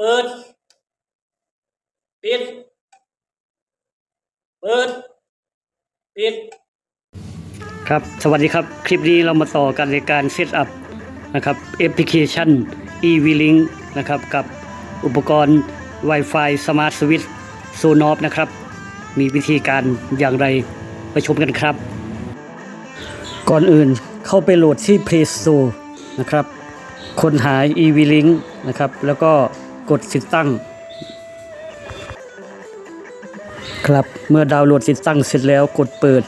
ปิด ปิด เปิด ปิด ครับ สวัสดีครับ คลิปนี้เรามาต่อกันในการเซตอัพนะครับแอปพลิเคชัน e-V-Link นะครับกับอุปกรณ์ Wi-Fi Smart Switch Sonos นะครับ มีวิธีการอย่างไรไปชมกันครับ ก่อนอื่นเข้าไปโหลดที่ Play Store นะครับ ค้นหา e-V-Link นะครับ แล้วก็ กดติดตั้ง ครับเมื่อดาวน์โหลดติดตั้งเสร็จแล้วกดเปิด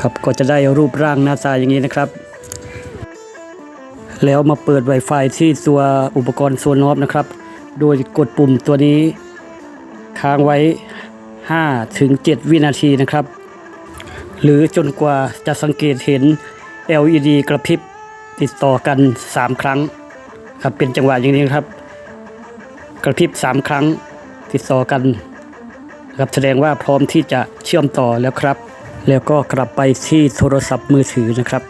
ครับก็จะได้รูปร่างหน้าตาอย่างนี้นะครับ แล้วมาเปิด Wi-Fi ที่ตัวอุปกรณ์โซนอฟนะครับ โดยกดปุ่มตัวนี้ค้างไว้ 5 ถึง 7 วินาทีนะครับ หรือจนกว่าจะสังเกตเห็น LED กระพริบติดต่อกัน 3 ครั้ง ครับเป็นจังหวะอย่างนี้ครับ กระพริบ3ครั้งติดต่อกันครับแสดงว่าพร้อมที่จะเชื่อมต่อแล้วครับ แล้วก็กลับไปที่โทรศัพท์มือถือนะครับ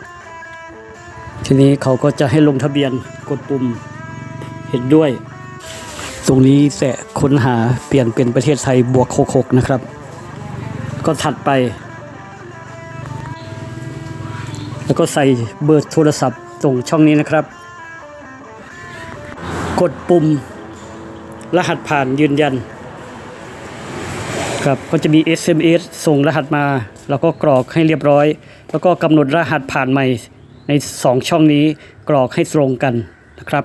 ทีนี้เขาก็จะให้ลงทะเบียนกดปุ่มเห็นด้วย ตรงนี้แตะค้นหาเปลี่ยนเป็นประเทศไทยบวก66นะครับ ก็ถัดไป แล้วก็ใส่เบอร์โทรศัพท์ตรงช่องนี้นะครับ กดปุ่มรหัสผ่านยืนยัน ครับก็จะมี SMS ส่งรหัสมา แล้วก็กรอกให้เรียบร้อย แล้วก็กำหนดรหัสผ่านใหม่ใน 2 ช่องนี้กรอกให้ตรงกันนะครับ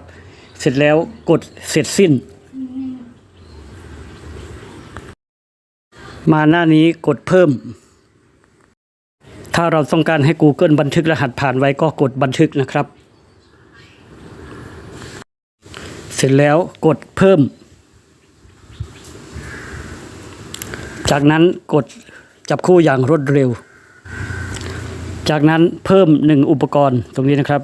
เสร็จแล้วกดเสร็จสิ้น มาหน้านี้กดเพิ่ม ถ้าเราต้องการให้ Google บันทึกรหัสผ่านไว้ก็กดบันทึกนะครับ เส ร็จแล้วกดเพิ่ม จากนั้นกดจับคู่อย่างรวดเร็ว จากนั้นเพิ่มหนึ่งอุปกรณ์ตรงนี้นะครับ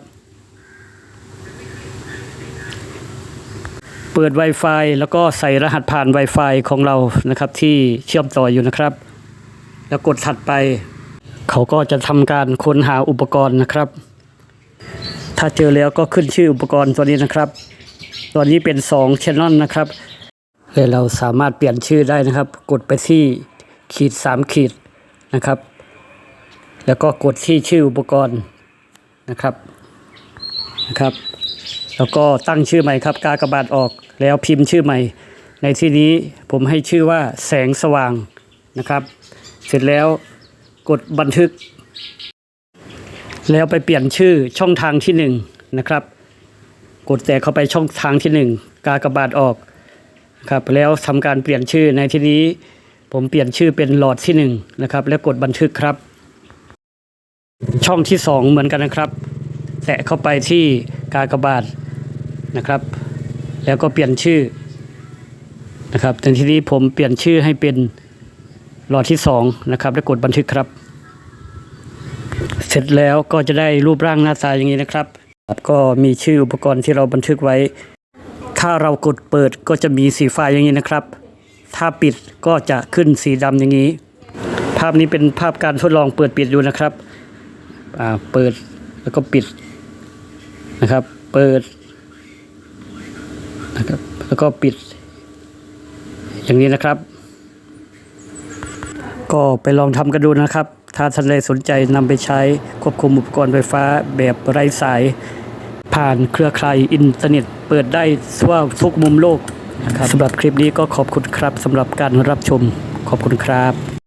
เปิด Wi-Fi แล้วก็ใส่รหัสผ่าน Wi-Fi ของเรานะครับที่เชื่อมต่ออยู่นะครับ แล้วกดถัดไป เขาก็จะทำการค้นหาอุปกรณ์นะครับถ้าเจอแล้วก็ขึ้นชื่ออุปกรณ์ตัวนี้นะครับ ตัวนี้เป็น2 channel นะครับและเราสามารถเปลี่ยนชื่อได้นะครับ กดไปที่ขีด3ขีดนะครับ แล้วก็กดที่ชื่ออุปกรณ์นะครับนะครับ แล้วก็ตั้งชื่อใหม่ครับ กากระบาทออกแล้วพิมพ์ชื่อใหม่ ในที่นี้ผมให้ชื่อว่าแสงสว่างนะครับ เสร็จแล้วกดบันทึก แล้วไปเปลี่ยนชื่อช่องทางที่หนึ่งนะครับ กดแต่เข้าไปช่องทางที่หนึ่งกากบาทออกครับแล้วทำการเปลี่ยนชื่อในที่นี้ผมเปลี่ยนชื่อเป็นหลอดที่หนึ่งนะครับแล้วกดบันทึกครับ ช่องที่สองเหมือนกันนะครับ แตะเข้าไปที่กากบาทนะครับ แล้วก็เปลี่ยนชื่อนะครับแต่ที่นี้ผมเปลี่ยนชื่อให้เป็นหลอดที่สองนะครับ แล้วกดบันทึกครับ เสร็จแล้วก็จะได้รูปร่างหน้าตาอย่างนี้นะครับ ก็มีชื่ออุปกรณ์ที่เราบันทึกไว้ ถ้าเรากดเปิดก็จะมีสีฟ้าอย่างนี้นะครับ ถ้าปิดก็จะขึ้นสีดำอย่างนี้ ภาพนี้เป็นภาพการทดลองเปิดปิดดูนะครับอ่าเปิดแล้วก็ปิดนะครับ เปิดนะครับแล้วก็ปิด อย่างนี้นะครับ ก็ไปลองทำกันดูนะครับ ถ้าท่านใดสนใจนำไปใช้ควบคุมอุปกรณ์ไฟฟ้าแบบไร้สาย ผ่านเครือข่ายอินเทอร์เน็ต เปิดได้ทั่วทุกมุมโลกนะครับสำหรับคลิปนี้ก็ขอบคุณครับสำหรับการรับชมขอบคุณครับ